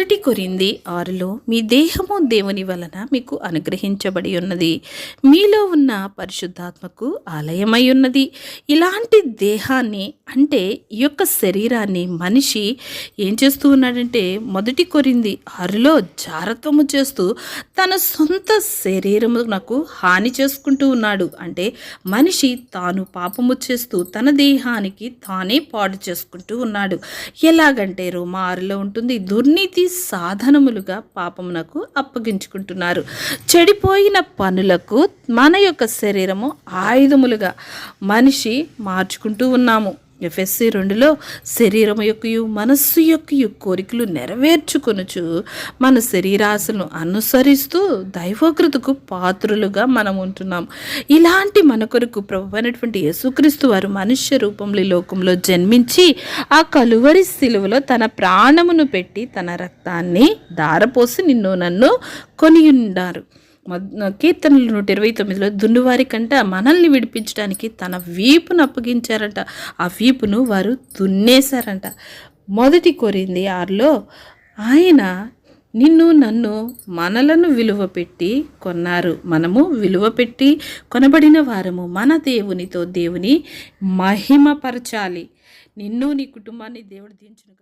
మొదటి కొరింది ఆరులో మీ దేహము దేవుని వలన మీకు అనుగ్రహించబడి ఉన్నది. మీలో ఉన్న పరిశుద్ధాత్మకు ఆలయమై ఉన్నది. ఇలాంటి దేహాన్ని అంటే ఈ యొక్క శరీరాన్ని మనిషి ఏం చేస్తూ ఉన్నాడంటే మొదటి కొరింది ఆరులో జారత్వము చేస్తూ తన సొంత శరీరమునకు హాని చేసుకుంటూ ఉన్నాడు. అంటే మనిషి తాను పాపము చేస్తూ తన దేహానికి తానే పాడు చేసుకుంటూ ఉన్నాడు. ఎలాగంటే రోమా ఆరులో ఉంటుంది దుర్నీతి సాధనములుగా పాపమునకు అప్పగించుకుంటున్నారు. చెడిపోయిన పనులకు మన యొక్క శరీరము ఆయుధములుగా మనిషి మార్చుకుంటూ ఉన్నాము. ఎఫ్ఎస్సి రెండులో శరీరం యొక్కయు మనస్సు యొక్కయు కోరికలు నెరవేర్చుకొనుచు మన శరీరాశను అనుసరిస్తూ దైవకృతకు పాత్రులుగా మనం ఉంటున్నాం ఇలాంటి మన కొరకు ప్రభు అయినటువంటి యేసుక్రీస్తు వారు మనుష్య రూపంలో ఈ లోకంలో జన్మించి ఆ కలువరి శిలువలో తన ప్రాణమును పెట్టి తన రక్తాన్ని దారపోసి నిన్ను నన్ను కొని ఉన్నారు కీర్తనలు నూట ఇరవై తొమ్మిదిలో దున్నువారి కంట మనల్ని విడిపించడానికి తన వీపును అప్పగించారంట. ఆ వీపును వారు దున్నేశారంట. మొదటి కోరింది ఆరులో ఆయన నిన్ను నన్ను మనలను విలువ పెట్టి కొన్నారు. మనము విలువ పెట్టి కొనబడిన వారము మన దేవునితో దేవుని మహిమపరచాలి. నిన్ను నీ కుటుంబాన్ని దేవుడు దించును